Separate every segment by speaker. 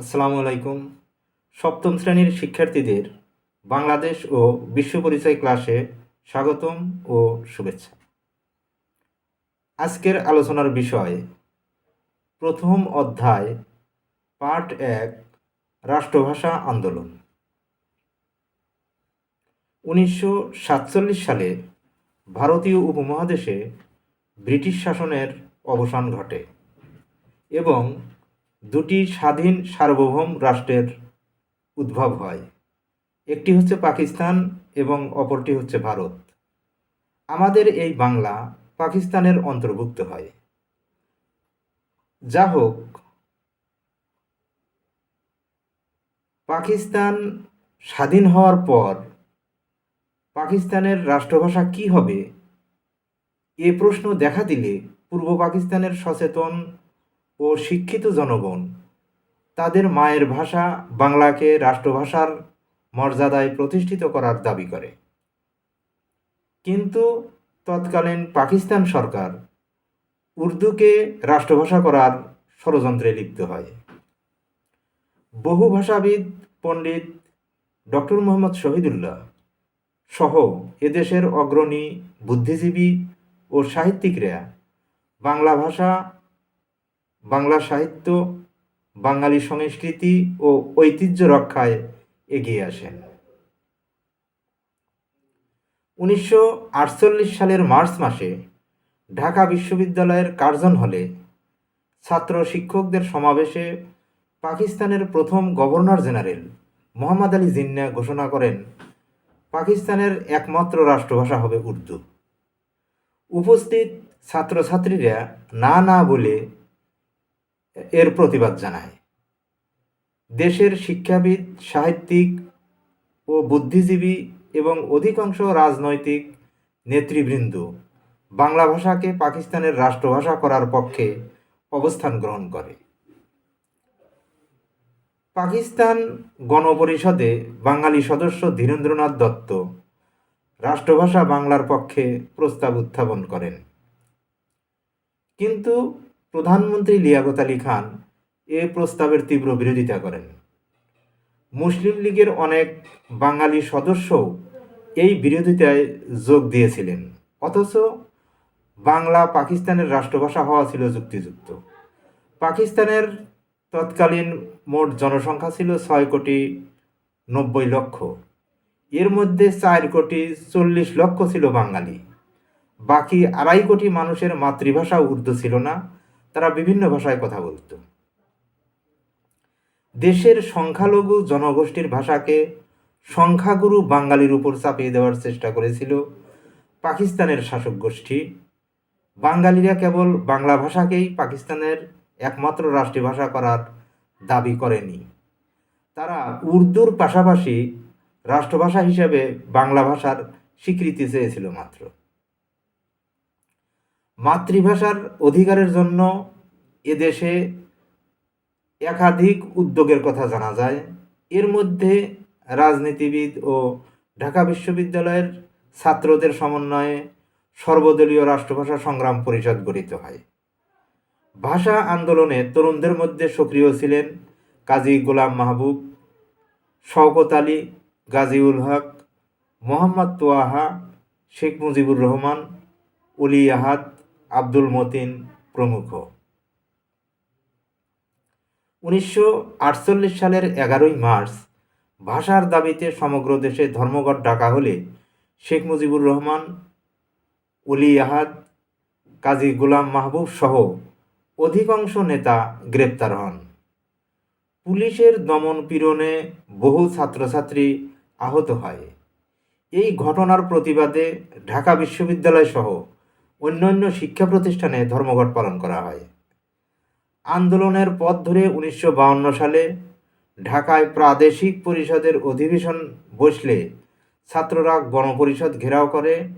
Speaker 1: আসসালামু আলাইকুম। সপ্তম শ্রেণির শিক্ষার্থীদের বাংলাদেশ ও বিশ্ব পরিচয় ক্লাসে স্বাগতম ও শুভেচ্ছা। আজকের আলোচনার বিষয়, প্রথম অধ্যায়, পার্ট এক, রাষ্ট্রভাষা আন্দোলন। উনিশশো সাতচল্লিশ সালে ভারতীয় উপমহাদেশে ব্রিটিশ শাসনের অবসান ঘটে এবং দুটি স্বাধীন সার্বভৌম রাষ্ট্রের উদ্ভব হয়। একটি হচ্ছে পাকিস্তান এবং অপরটি হচ্ছে ভারত। আমাদের এই বাংলা পাকিস্তানের অন্তর্ভুক্ত হয়। যা হোক, পাকিস্তান স্বাধীন হওয়ার পর পাকিস্তানের রাষ্ট্রভাষা কি হবে? এ প্রশ্ন দেখা দিলে পূর্ব পাকিস্তানের সচেতন ও শিক্ষিত জনগণ। তাদের মায়ের ভাষা বাংলাকে রাষ্ট্রভাষার মর্যাদায় প্রতিষ্ঠিত করার দাবি করে। কিন্তু তৎকালীন পাকিস্তান সরকার উর্দুকে রাষ্ট্রভাষা করার ষড়যন্ত্রে লিপ্ত হয়। বহু ভাষাবিদ, পণ্ডিত ডক্টর মোহাম্মদ শহীদুল্লাহ সহ এদেশের অগ্রণী বুদ্ধিজীবী ও সাহিত্যিকরা বাংলা ভাষা বাংলা সাহিত্য, বাঙালি সংস্কৃতি ও ঐতিহ্য রক্ষায় এগিয়ে আসেন। উনিশশো আটচল্লিশ সালের মার্চ মাসে ঢাকা বিশ্ববিদ্যালয়ের কার্জন হলে ছাত্র শিক্ষকদের সমাবেশে পাকিস্তানের প্রথম গভর্নর জেনারেল মোহাম্মদ আলী জিন্না ঘোষণা করেন, পাকিস্তানের একমাত্র রাষ্ট্রভাষা হবে উর্দু। উপস্থিত ছাত্রছাত্রীরা না না বলে এর প্রতিবাদ জানায়। দেশের শিক্ষাবিদ, সাহিত্যিক ও বুদ্ধিজীবী এবং অধিকাংশ রাজনৈতিক নেতৃবৃন্দ বাংলা ভাষাকে পাকিস্তানের রাষ্ট্রভাষা করার পক্ষে অবস্থান গ্রহণ করে। পাকিস্তান গণপরিষদে বাঙালি সদস্য ধীরেন্দ্রনাথ দত্ত রাষ্ট্রভাষা বাংলার পক্ষে প্রস্তাব উত্থাপন করেন। কিন্তু প্রধানমন্ত্রী লিয়াকত আলী খান এ প্রস্তাবের তীব্র বিরোধিতা করেন। মুসলিম লীগের অনেক বাঙালি সদস্যও এই বিরোধিতায় যোগ দিয়েছিলেন। অথচ বাংলা পাকিস্তানের রাষ্ট্রভাষা হওয়া ছিল যুক্তিযুক্ত। পাকিস্তানের তৎকালীন মোট জনসংখ্যা ছিল ছয় কোটি নব্বই লক্ষ। এর মধ্যে চার কোটি চল্লিশ লক্ষ ছিল বাঙালি। বাকি আড়াই কোটি মানুষের মাতৃভাষা উর্দু ছিল না। তারা বিভিন্ন ভাষায় কথা বলতো। দেশের সংখ্যালঘু জনগোষ্ঠীর ভাষাকে সংখ্যাগুরু বাঙালির উপর চাপিয়ে দেওয়ার চেষ্টা করেছিল পাকিস্তানের শাসক গোষ্ঠী। বাঙালিরা কেবল বাংলা ভাষাকেই পাকিস্তানের একমাত্র রাষ্ট্রীয় ভাষা করার দাবি করেনি। তারা উর্দুর পাশাপাশি রাষ্ট্রভাষা হিসেবে বাংলা ভাষার স্বীকৃতি চেয়েছিল মাত্র। মাতৃভাষার অধিকারের জন্য এদেশে একাধিক উদ্যোগের কথা জানা যায়। এর মধ্যে রাজনীতিবিদ ও ঢাকা বিশ্ববিদ্যালয়ের ছাত্রদের সমন্বয়ে সর্বদলীয় রাষ্ট্রভাষা সংগ্রাম পরিষদ গঠিত হয়। ভাষা আন্দোলনে তরুণদের মধ্যে সক্রিয় ছিলেন কাজী গোলাম মাহবুব, শওকত আলী, গাজীউল হক, মোহাম্মদ তোয়াহা, শেখ মুজিবুর রহমান উলি আহাদ আব্দুল মতিন প্রমুখ। উনিশশো আটচল্লিশ সালের এগারোই মার্চ ভাষার দাবিতে সমগ্র দেশে ধর্মঘট ডাকা হলে শেখ মুজিবুর রহমান, উলি আহাদ, কাজী গোলাম মাহবুব সহ অধিকাংশ নেতা গ্রেপ্তার হন। পুলিশের দমন পীড়নে বহু ছাত্রছাত্রী আহত হয়। এই ঘটনার প্রতিবাদে ঢাকা বিশ্ববিদ্যালয় সহ অন্যান্য শিক্ষা প্রতিষ্ঠানে ধর্মঘট পালন করা হয়। আন্দোলনের পথ ধরে উনিশশো সালে ঢাকায় প্রাদেশিক পরিষদের অধিবেশন বসলে ছাত্ররা গণপরিষদ ঘেরাও করে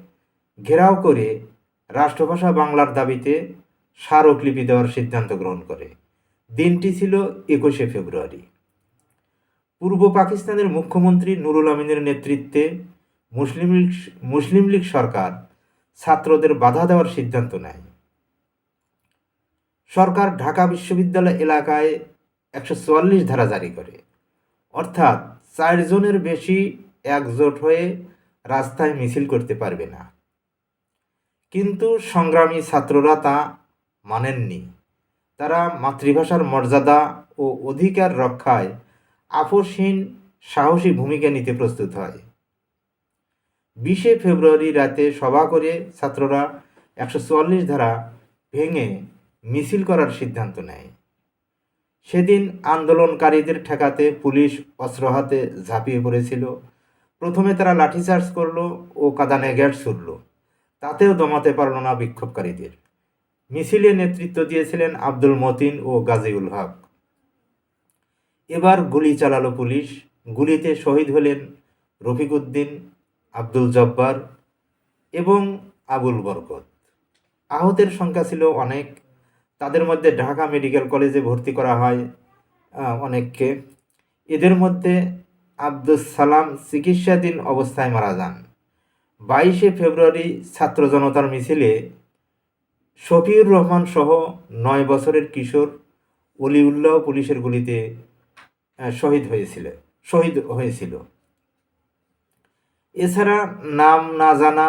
Speaker 1: ঘেরাও করে রাষ্ট্রভাষা বাংলার দাবিতে স্মারকলিপি দেওয়ার সিদ্ধান্ত গ্রহণ করে। দিনটি ছিল একুশে ফেব্রুয়ারি। পূর্ব পাকিস্তানের মুখ্যমন্ত্রী নুরুল আমিনের নেতৃত্বে মুসলিম লীগ মুসলিম লীগ সরকার ছাত্রদের বাধা দেওয়ার সিদ্ধান্ত নেয়। সরকার ঢাকা বিশ্ববিদ্যালয় এলাকায় একশো চুয়াল্লিশ ধারা জারি করে। অর্থাৎ চারজনের বেশি একজোট হয়ে রাস্তায় মিছিল করতে পারবে না। কিন্তু সংগ্রামী ছাত্ররা তা মানেননি। তারা মাতৃভাষার মর্যাদা ও অধিকার রক্ষায় আপোষহীন সাহসী ভূমিকা নিতে প্রস্তুত হয়। বিশে ফেব্রুয়ারি রাতে সভা করে ছাত্ররা একশো চুয়াল্লিশ ধারা ভেঙে মিছিল করার সিদ্ধান্ত নেয়। সেদিন আন্দোলনকারীদের ঠেকাতে পুলিশ অস্ত্র হাতে ঝাঁপিয়ে পড়েছিল। প্রথমে তারা লাঠিচার্জ করল ও কাদানে গ্যাট ছুড়ল। তাতেও দমাতে পারল না বিক্ষোভকারীদের। মিছিলে নেতৃত্ব দিয়েছিলেন আব্দুল মতিন ও গাজীউল হক। এবার গুলি চালালো পুলিশ। গুলিতে শহীদ হলেন রফিকউদ্দিন আব্দুল জব্বার এবং আবুল বরকত। আহতের সংখ্যা ছিল অনেক। তাদের মধ্যে ঢাকা মেডিকেল কলেজে ভর্তি করা হয় অনেককে। এদের মধ্যে আব্দুস সালাম চিকিৎসাধীন অবস্থায় মারা যান। বাইশে ফেব্রুয়ারি ছাত্র জনতার মিছিলে শফিউর রহমান সহ নয় বছরের কিশোর অলিউল্লাহ পুলিশের গুলিতে শহীদ হয়েছিল শহীদ হয়েছিল। এছাড়া নাম না জানা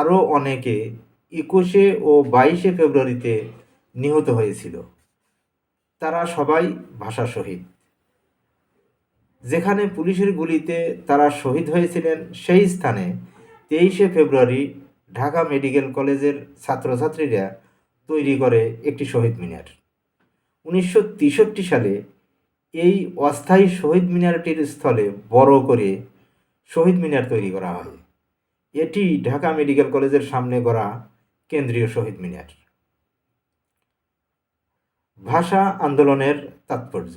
Speaker 1: আরও অনেকে একুশে ও বাইশে ফেব্রুয়ারিতে নিহত হয়েছিল। তারা সবাই ভাষা শহীদ। যেখানে পুলিশের গুলিতে তারা শহীদ হয়েছিলেন, সেই স্থানে তেইশে ফেব্রুয়ারি ঢাকা মেডিকেল কলেজের ছাত্রছাত্রীরা তৈরি করে একটি শহীদ মিনার। উনিশশো তেষট্টি সালে এই অস্থায়ী শহীদ মিনারটির স্থলে বড় করে শহীদ মিনার তৈরি করা হয়। এটি ঢাকা মেডিকেল কলেজের সামনে করা কেন্দ্রীয় শহীদ মিনার। ভাষা আন্দোলনের তাৎপর্য।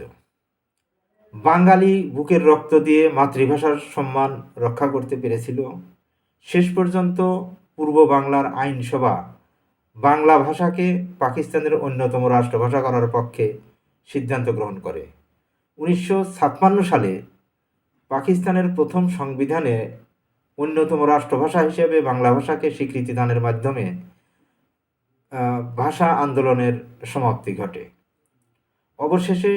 Speaker 1: বাঙালি বুকের রক্ত দিয়ে মাতৃভাষার সম্মান রক্ষা করতে পেরেছিল। শেষ পর্যন্ত পূর্ব বাংলার আইনসভা বাংলা ভাষাকে পাকিস্তানের অন্যতম রাষ্ট্রভাষা করার পক্ষে সিদ্ধান্ত গ্রহণ করে। উনিশশো ছাপ্পান্ন সালে পাকিস্তানের প্রথম সংবিধানে অন্যতম রাষ্ট্রভাষা হিসেবে বাংলা ভাষাকে স্বীকৃতি দানের মাধ্যমে ভাষা আন্দোলনের সমাপ্তি ঘটে। অবশেষে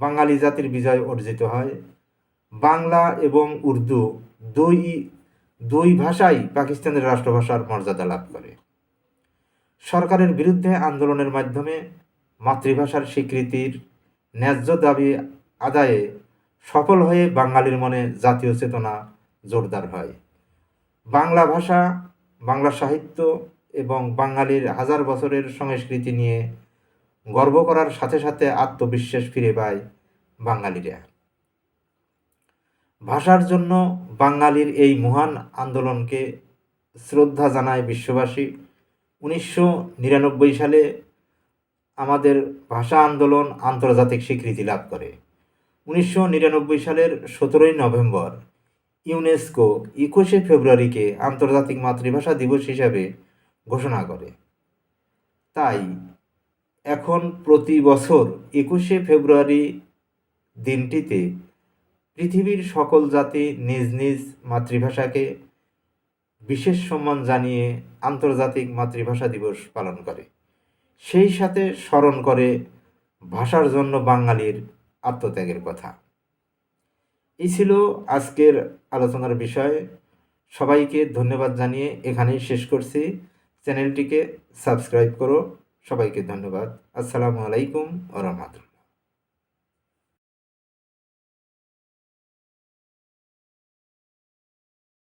Speaker 1: বাঙালি জাতির বিজয় অর্জিত হয়। বাংলা এবং উর্দু দুই দুই ভাষাই পাকিস্তানের রাষ্ট্রভাষার মর্যাদা লাভ করে। সরকারের বিরুদ্ধে আন্দোলনের মাধ্যমে মাতৃভাষার স্বীকৃতির ন্যায্য দাবি আদায়ে সফল হয়ে বাঙালির মনে জাতীয় চেতনা জোরদার হয়। বাংলা ভাষা, বাংলা সাহিত্য এবং বাঙালির হাজার বছরের সংস্কৃতি নিয়ে গর্ব করার সাথে সাথে আত্মবিশ্বাস ফিরে পায় বাঙালিরা। ভাষার জন্য বাঙালির এই মহান আন্দোলনকে শ্রদ্ধা জানায় বিশ্ববাসী। উনিশশো নিরানব্বই সালে আমাদের ভাষা আন্দোলন আন্তর্জাতিক স্বীকৃতি লাভ করে। উনিশশো নিরানব্বই সালের সতেরোই নভেম্বর, ইউনেস্কো একুশে ফেব্রুয়ারিকে আন্তর্জাতিক মাতৃভাষা দিবস হিসাবে ঘোষণা করে। তাই এখন প্রতি বছর একুশে ফেব্রুয়ারি দিনটিতে পৃথিবীর সকল জাতি নিজ নিজ মাতৃভাষাকে বিশেষ সম্মান জানিয়ে আন্তর্জাতিক মাতৃভাষা দিবস পালন করে। সেই সাথে স্মরণ করে ভাষার জন্য বাঙালির আত্মত্যাগের কথা। এই ছিল আজকের আলোচনার বিষয়। সবাইকে ধন্যবাদ জানিয়ে এখানেই শেষ করছি। চ্যানেলটিকে সাবস্ক্রাইব করো। সবাইকে ধন্যবাদ। আসসালামু আলাইকুম ও